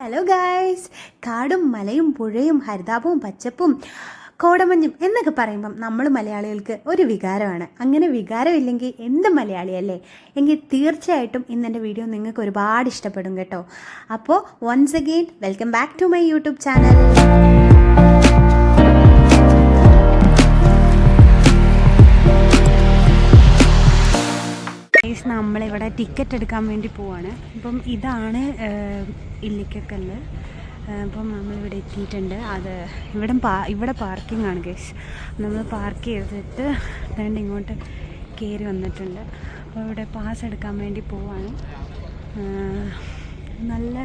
Hello guys കാടും മലയും പുഴയും ഹരിതാപവും പച്ചപ്പും കോടമഞ്ഞും എന്നൊക്കെ പറയുമ്പം നമ്മൾ മലയാളികൾക്ക് ഒരു വികാരമാണ്. അങ്ങനെ വികാരമില്ലെങ്കിൽ എന്ത് മലയാളിയല്ലേ? എങ്കിൽ തീർച്ചയായിട്ടും ഇന്നെന്റെ വീഡിയോ നിങ്ങൾക്ക് ഒരുപാട് ഇഷ്ടപ്പെടും കേട്ടോ. അപ്പോൾ once again welcome back to my YouTube channel നമ്മളിവിടെ ടിക്കറ്റ് എടുക്കാൻ വേണ്ടി പോവാണ്. അപ്പം ഇതാണ് ഇല്ലിക്കക്കല്ല്. അപ്പം നമ്മളിവിടെ എത്തിയിട്ടുണ്ട്. അത് ഇവിടെ പാ ഇവിടെ പാർക്കിംഗ് ആണ് ഗൈസ് നമ്മൾ പാർക്ക് ചെയ്തിട്ട് രണ്ട് ഇങ്ങോട്ട് കയറി വന്നിട്ടുണ്ട്. അപ്പോൾ ഇവിടെ പാസ് എടുക്കാൻ വേണ്ടി പോവാണ്. നല്ല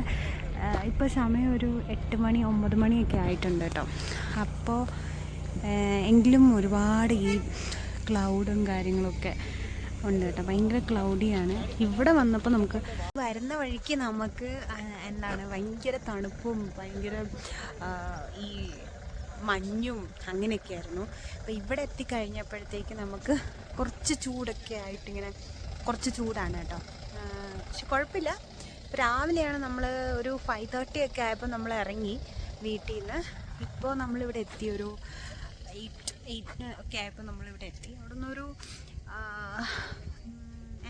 ഇപ്പോൾ സമയം ഒരു എട്ട് മണി ഒമ്പത് മണിയൊക്കെ ആയിട്ടുണ്ട് കേട്ടോ. അപ്പോൾ എങ്കിലും ഒരുപാട് ഈ ക്ലൗഡും കാര്യങ്ങളൊക്കെ ഉണ്ട് കേട്ടോ. ഭയങ്കര ക്ലൗഡിയാണ് ഇവിടെ വന്നപ്പോൾ നമുക്ക് വരുന്ന വഴിക്ക് നമുക്ക് എന്താണ് ഭയങ്കര തണുപ്പും ഭയങ്കര ഈ മഞ്ഞും അങ്ങനെയൊക്കെയായിരുന്നു അപ്പോൾ ഇവിടെ എത്തിക്കഴിഞ്ഞപ്പോഴത്തേക്ക് നമുക്ക് കുറച്ച് ചൂടൊക്കെ ആയിട്ടിങ്ങനെ കുറച്ച് ചൂടാണ് കേട്ടോ. പക്ഷെ കുഴപ്പമില്ല. രാവിലെയാണ് നമ്മൾ ഒരു ഫൈവ് തേർട്ടി ഒക്കെ ആയപ്പോൾ നമ്മൾ ഇറങ്ങി വീട്ടിൽ നിന്ന് ഇപ്പോൾ നമ്മളിവിടെ എത്തി. ഒരു എയ്റ്റ് എയ്റ്റിന് ഒക്കെ ആയപ്പോൾ നമ്മളിവിടെ എത്തി. അവിടെ നിന്നൊരു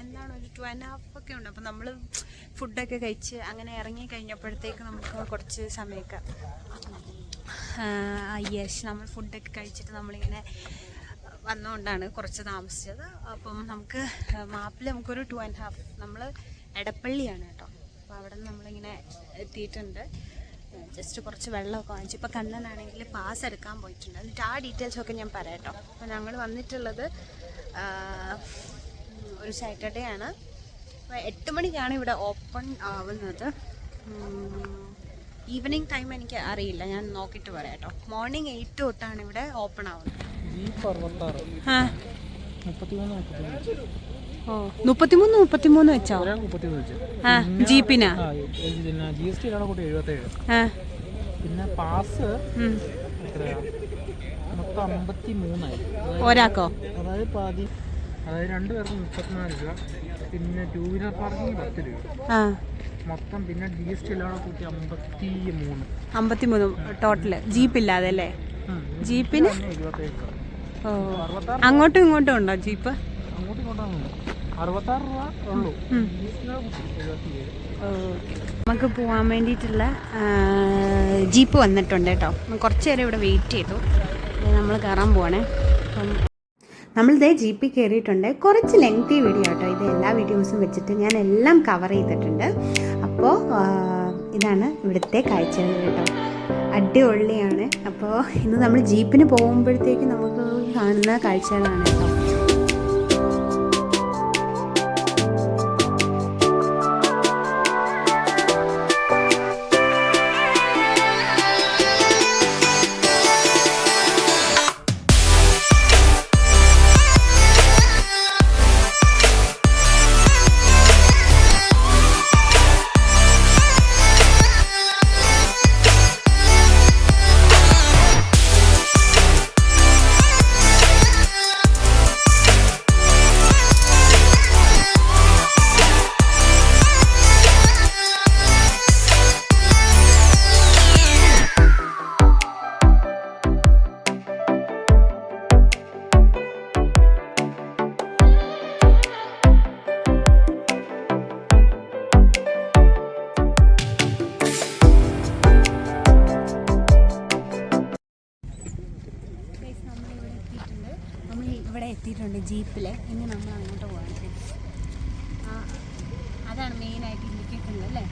എന്താണ് ഒരു ടു ആൻഡ് ഹാഫ് ഒക്കെ ഉണ്ട്. അപ്പം നമ്മൾ ഫുഡൊക്കെ കഴിച്ച് അങ്ങനെ ഇറങ്ങി കഴിഞ്ഞപ്പോഴത്തേക്ക് നമുക്ക് കുറച്ച് സമയമൊക്കെ യെസ് നമ്മൾ ഫുഡൊക്കെ കഴിച്ചിട്ട് നമ്മളിങ്ങനെ വന്നുകൊണ്ടാണ് കുറച്ച് താമസിച്ചത്. അപ്പം നമുക്ക് മാപ്പിൽ നമുക്കൊരു ടു ആൻഡ് ഹാഫ് നമ്മൾ എടപ്പള്ളിയാണ് കേട്ടോ. അപ്പോൾ അവിടെ നിന്ന് നമ്മളിങ്ങനെ എത്തിയിട്ടുണ്ട്. ജസ്റ്റ് കുറച്ച് വെള്ളമൊക്കെ വാങ്ങിച്ചു. ഇപ്പോൾ കണ്ണനാണെങ്കിൽ പാസ് എടുക്കാൻ പോയിട്ടുണ്ട്. എന്നിട്ട് ആ ഡീറ്റെയിൽസൊക്കെ ഞാൻ പറയാം കേട്ടോ. അപ്പോൾ ഞങ്ങൾ വന്നിട്ടുള്ളത് ഒരു സാറ്റർഡേ ആണ്. എട്ട് മണിക്കാണ് ഇവിടെ ഓപ്പൺ ആവുന്നത്. ഈവനിങ് ടൈം എനിക്ക് അറിയില്ല. ഞാൻ നോക്കിയിട്ട് പറയാം കേട്ടോ. മോർണിംഗ് എയ്റ്റ് തൊട്ടാണ് ഇവിടെ ഓപ്പൺ ആവുന്നത്. ഓ മുപ്പത്തിമൂന്ന് മുപ്പത്തിമൂന്ന് വെച്ചോ? ആ ജീപ്പിനാ? പിന്നെ പാസ് ഒരാക്കോ അതായത് രണ്ടുപേർക്ക് അതായത് മുപ്പത്തിനാല് രൂപ. പിന്നെ ടൂ വീലർ പാർക്കിംഗ് പത്ത് രൂപ. മൊത്തം പിന്നെ ജി എസ് ടി എല്ലാം കൂട്ടി അമ്പത്തി മൂന്ന് അമ്പത്തിമൂന്ന് ടോട്ടൽ. ജീപ്പില്ലാതെ അല്ലേ? ഉം. ജീപ്പിന് ഓ. അങ്ങോട്ടും ഇങ്ങോട്ടും ഉണ്ടോ ജീപ്പ് അങ്ങോട്ടും ഇങ്ങോട്ടാണ് അറുപത്താറ് രൂപ ഉള്ളൂ. നമുക്ക് പോകാൻ വേണ്ടിയിട്ടുള്ള ജീപ്പ് വന്നിട്ടുണ്ട് കേട്ടോ. കുറച്ച് നേരം ഇവിടെ വെയിറ്റ് ചെയ്തു. നമ്മൾ കയറാൻ പോവാണേ. അപ്പം നമ്മളിതേ ജീപ്പിൽ കയറിയിട്ടുണ്ട് കുറച്ച് ലെങ്തി വീഡിയോ കേട്ടോ ഇത്. എല്ലാ വീഡിയോസും വെച്ചിട്ട് ഞാൻ എല്ലാം കവർ ചെയ്തിട്ടുണ്ട്. അപ്പോൾ ഇതാണ് ഇവിടുത്തെ കാഴ്ചകൾ കേട്ടോ. അടിപൊളിയാണ്. അപ്പോൾ ഇന്ന് നമ്മൾ ജീപ്പിന് പോകുമ്പോഴത്തേക്ക് നമുക്ക് കാണുന്ന കാഴ്ചകളാണ് കേട്ടോ. ജീപ്പിൽ ഇനി നമ്മൾ അങ്ങോട്ട് പോകാൻ ആ അതാണ് മെയിനായിട്ട് ഇരിക്കുന്നത് അല്ലേ?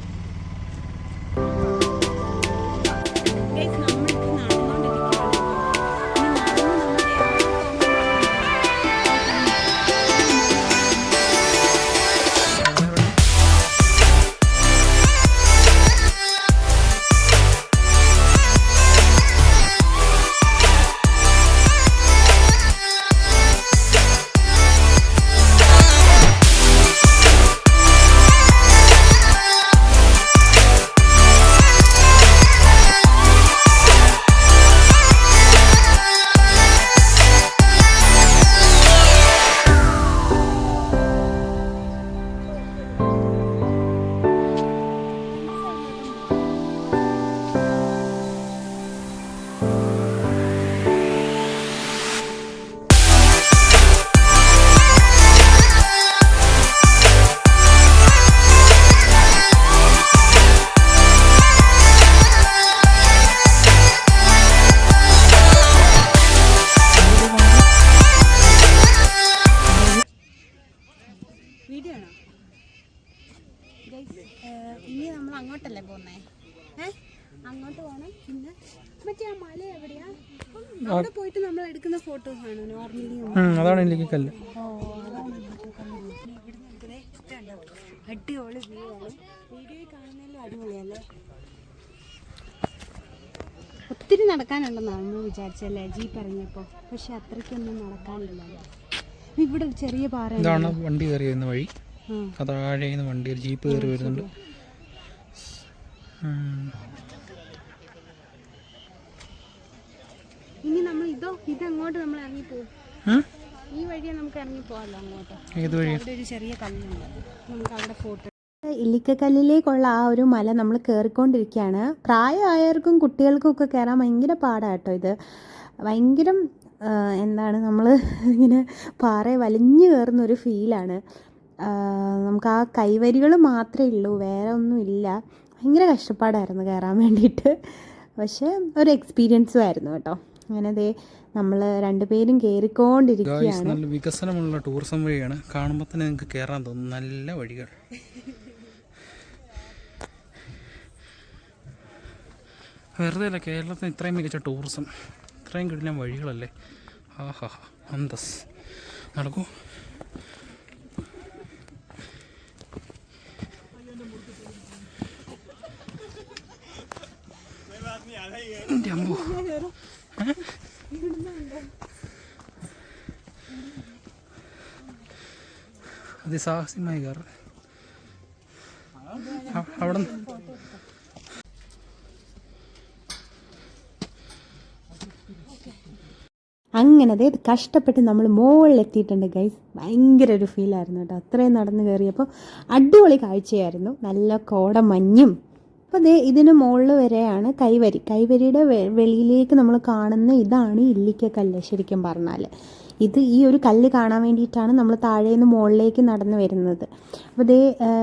പോയിട്ട് നമ്മൾ എടുക്കുന്ന ഫോട്ടോസ് ആണ്? നോർമലി അതാണ് എനിക്ക്? അടിപൊളി വ്യൂ ആണ്. വീഡിയോയിൽ കാണുന്നതിലും അടിപൊളിയല്ലേ? ഒത്തിരി നടക്കാനുണ്ടെന്നാണ് നമ്മൾ വിചാരിച്ചല്ലേ ജീപ്പ് ഇറങ്ങിയപ്പോൾ പക്ഷെ അത്രയ്ക്കൊന്നും നടക്കാനില്ല ഇവിടെ ഒരു ചെറിയ പാറ ഇതാണ് വണ്ടി കയറി വരുന്ന വഴി താഴെ വണ്ടി ജീപ്പ് കയറി വരുന്നുണ്ട് ഉം. ഇനി നമ്മൾ ഇതോ ഇതങ്ങോട്ട് നമ്മൾ ഇറങ്ങി പോകും ഈ വഴിയെ നമുക്ക് ഇറങ്ങി പോകാമല്ലോ അങ്ങോട്ട്. ഏത് വഴി ഒരു ചെറിയ കല്ലുണ്ട്. നമുക്ക് അവിടെ ഫോട്ടോ ഇല്ലിക്കക്കല്ലിലേക്കുള്ള ആ ഒരു മല നമ്മൾ കയറിക്കൊണ്ടിരിക്കുകയാണ് പ്രായമായവർക്കും കുട്ടികൾക്കും ഒക്കെ കയറാൻ ഭയങ്കര പാടാട്ടോ കേട്ടോ ഇത്. ഭയങ്കര എന്താണ് നമ്മൾ ഇങ്ങനെ പാറയെ വലിഞ്ഞു കയറുന്ന ഒരു ഫീലാണ് നമുക്ക് ആ കൈവരികൾ മാത്രമേ ഉള്ളൂ വേറെ ഒന്നും ഇല്ല. ഭയങ്കര കഷ്ടപ്പാടായിരുന്നു കയറാൻ വേണ്ടിയിട്ട്. പക്ഷേ ഒരു എക്സ്പീരിയൻസും ആയിരുന്നു കേട്ടോ. അങ്ങനെ ദേ നമ്മൾ രണ്ടുപേരും കയറിക്കൊണ്ടിരിക്കുകയാണ് നല്ല വികസനമുള്ള ടൂറിസം വഴിയാണ്. കാണുമ്പോൾ തന്നെ നിങ്ങൾക്ക് കയറാൻ തോന്നും. നല്ല വഴികൾ. വെറുതെ അല്ല കേരളത്തിന് ഇത്രയും മികച്ച ടൂറിസം ഇത്രയും കിടിലം വഴികളല്ലേ? ആഹാ അന്തസ്. നടക്കൂ. എന്റെ അമ്പോ അതിസാഹസ്യമായി കാറ് അവിടെ അങ്ങനെ അതായത് കഷ്ടപ്പെട്ട് നമ്മൾ മുകളിലെത്തിയിട്ടുണ്ട് ഗൈസ് ഭയങ്കര ഒരു ഫീലായിരുന്നു കേട്ടോ. അത്രയും നടന്ന് കയറിയപ്പോൾ അടിപൊളി കാഴ്ചയായിരുന്നു. നല്ല കോട മഞ്ഞും അപ്പോൾ ദേ ഇതിന് മുകളിൽ വരെയാണ് കൈവരി. കൈവരിയുടെ വെളിയിലേക്ക് നമ്മൾ കാണുന്ന ഇതാണ് ഇല്ലിക്കക്കല്ല് ശരിക്കും പറഞ്ഞാൽ ഇത് ഈ ഒരു കല്ല് കാണാൻ വേണ്ടിയിട്ടാണ് നമ്മൾ താഴെ നിന്ന് മുകളിലേക്ക് നടന്നു വരുന്നത്. അപ്പോൾ ദേ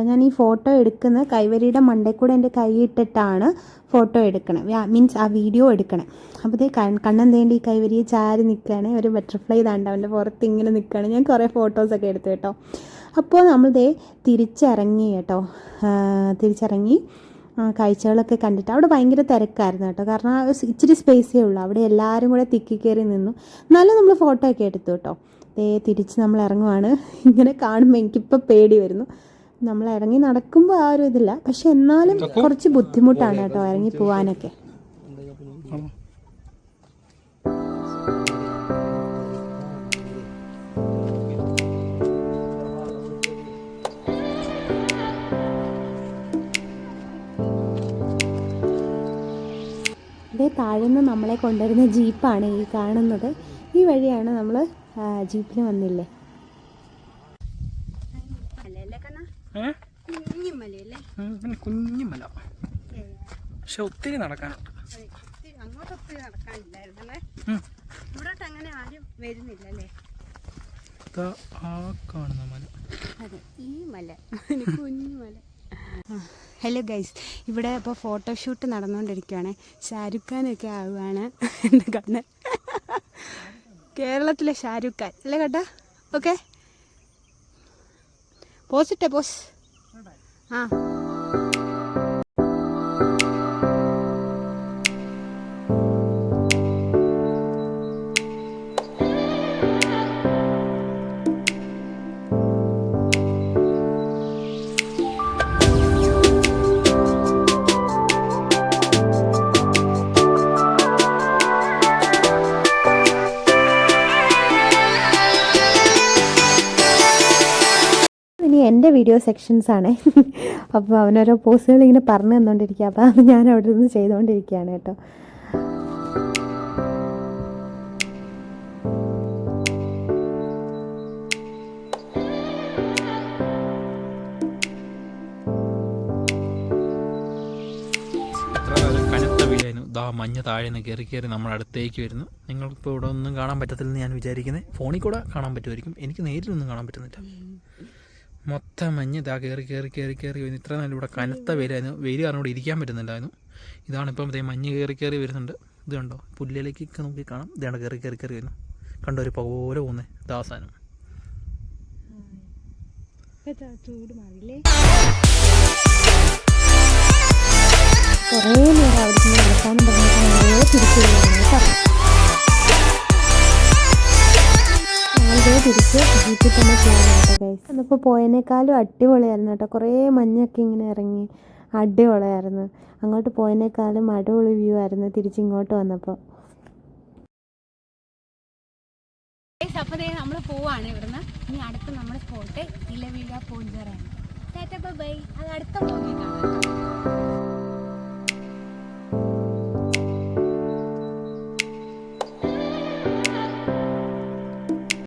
ഞാൻ ഈ ഫോട്ടോ എടുക്കുന്ന കൈവരിയുടെ മണ്ടേ കൂടെ എന്റെ കൈ ഇട്ടിട്ടാണ് ഫോട്ടോ എടുക്കണം. മീൻസ് ആ വീഡിയോ എടുക്കണം. അപ്പോൾ കണ് കണ്ണൻ തേണ്ടി ഈ കൈവരിയെ ചാരി നിൽക്കുകയാണ് ഒരു ബട്ടർഫ്ലൈ ഇതാണ്ട് അവന്റെ പുറത്ത് ഇങ്ങനെ നിൽക്കുകയാണ് ഞാൻ കുറേ ഫോട്ടോസൊക്കെ എടുത്തു കേട്ടോ. അപ്പോൾ നമ്മൾ ദേ തിരിച്ചിറങ്ങി കേട്ടോ. തിരിച്ചിറങ്ങി. കാഴ്ചകളൊക്കെ കണ്ടിട്ട് അവിടെ ഭയങ്കര തിരക്കായിരുന്നു കേട്ടോ. കാരണം ഇച്ചിരി സ്പേസേ ഉള്ളൂ. അവിടെ എല്ലാവരും കൂടെ തിക്കി കയറി നിന്നു. നല്ല നമ്മൾ ഫോട്ടോ ഒക്കെ എടുത്തു കേട്ടോ. ദേ തിരിച്ച് നമ്മൾ ഇറങ്ങുവാണ്. ഇങ്ങനെ കാണുമ്പോൾ എനിക്കിപ്പോൾ പേടി വരുന്നു. നമ്മൾ ഇറങ്ങി നടക്കുമ്പോൾ ആ ഒരു ഇതില്ല. പക്ഷെ എന്നാലും കുറച്ച് ബുദ്ധിമുട്ടാണ് കേട്ടോ ഇറങ്ങി പോകാനൊക്കെ താഴ്ന്ന് നമ്മളെ കൊണ്ടുവരുന്ന ജീപ്പാണ് ഈ കാണുന്നത്. ഈ വഴിയാണ് നമ്മൾ ജീപ്പിൽ വന്നില്ലേ? കുഞ്ഞുമല. പക്ഷെ ഒത്തിരി നടക്കാനുണ്ട്. അങ്ങോട്ട് ഒത്തിരി നടക്കാനില്ലായിരുന്നല്ലേ ഇവിടെ ഇവിടോട്ട് അങ്ങനെ ആരും വരുന്നില്ലല്ലേ? ആ കാണുന്ന മല അതെ ഈ മല കുഞ്ഞു മല ഹലോ ഗൈസ് ഇവിടെ ഇപ്പോൾ ഫോട്ടോഷൂട്ട് നടന്നുകൊണ്ടിരിക്കുകയാണ് ഷാരുഖ് ഖാനൊക്കെ ആവുകയാണ്. എന്റെ കണ്ണ്? കേരളത്തിലെ ഷാരുഖ് ഖാൻ അല്ലേ കേട്ടാ ഓക്കെ പോസിട്ടെ പോസ് ആ. സെക്ഷൻസ് ആണ്. അപ്പോൾ അവനോരോ പോസ്റ്റുകൾ ഇങ്ങനെ പറഞ്ഞു തന്നുകൊണ്ടിരിക്കുക അപ്പോൾ അത് ഞാൻ അവിടെ നിന്ന് ചെയ്തുകൊണ്ടിരിക്കുകയാണ് കേട്ടോ. മഞ്ഞ താഴെ നിന്ന് കയറി കയറി നമ്മുടെ അടുത്തേക്ക് വരുന്നു. നിങ്ങൾക്കിപ്പോൾ ഇവിടെ ഒന്നും കാണാൻ പറ്റത്തില്ലെന്ന് ഞാൻ വിചാരിക്കുന്നത് ഫോണിൽ കൂടെ കാണാൻ പറ്റുമായിരിക്കും. എനിക്ക് നേരിലൊന്നും കാണാൻ പറ്റുന്നില്ല. മൊത്തം മഞ്ഞ് ഇതാ കയറി കയറി കയറി കയറി വരുന്നു. ഇത്ര നല്ല ഇവിടെ കനത്ത വെയിലായിരുന്നു വെയിൽ കാരണം ഇവിടെ ഇരിക്കാൻ പറ്റുന്നുണ്ടായിരുന്നു ഇതാണ് ഇപ്പം ഇതേ മഞ്ഞ് കയറി കയറി വരുന്നുണ്ട്. ഇത് കണ്ടോ? പുല്ലിലേക്ക് നോക്കി കാണാം. ഇതാണ് കയറി കയറി കയറി വരുന്നു. കണ്ടോ ഒരു പോലെ പോകുന്നേ. ദാസാനം കുറേ നേരം അവിടെ നിന്ന് നടക്കാനും പറഞ്ഞിട്ട് തിരിച്ചു നോക്കി തന്നെ ചെയ്യാൻ കേട്ടോ ഗൈസ് അതിപ്പോൾ പോയതിനേക്കാളും അടിപൊളിയായിരുന്നു കേട്ടോ. കുറേ മഞ്ഞൊക്കെ ഇങ്ങനെ ഇറങ്ങി. അടിപൊളിയായിരുന്നു. അങ്ങോട്ട് പോയതിനേക്കാളും അടിപൊളി വ്യൂ ആയിരുന്നു തിരിച്ചിങ്ങോട്ട് വന്നപ്പോൾ അപ്പോൾ നമ്മൾ പോവാണ് ഇവിടുന്ന്. ഇനി അടുത്ത നമ്മുടെ സ്പോട്ട് ഇലവീഴ പൂഞ്ചറാണ് ടാറ്റ ബൈ അത് അടുത്ത കാണാം.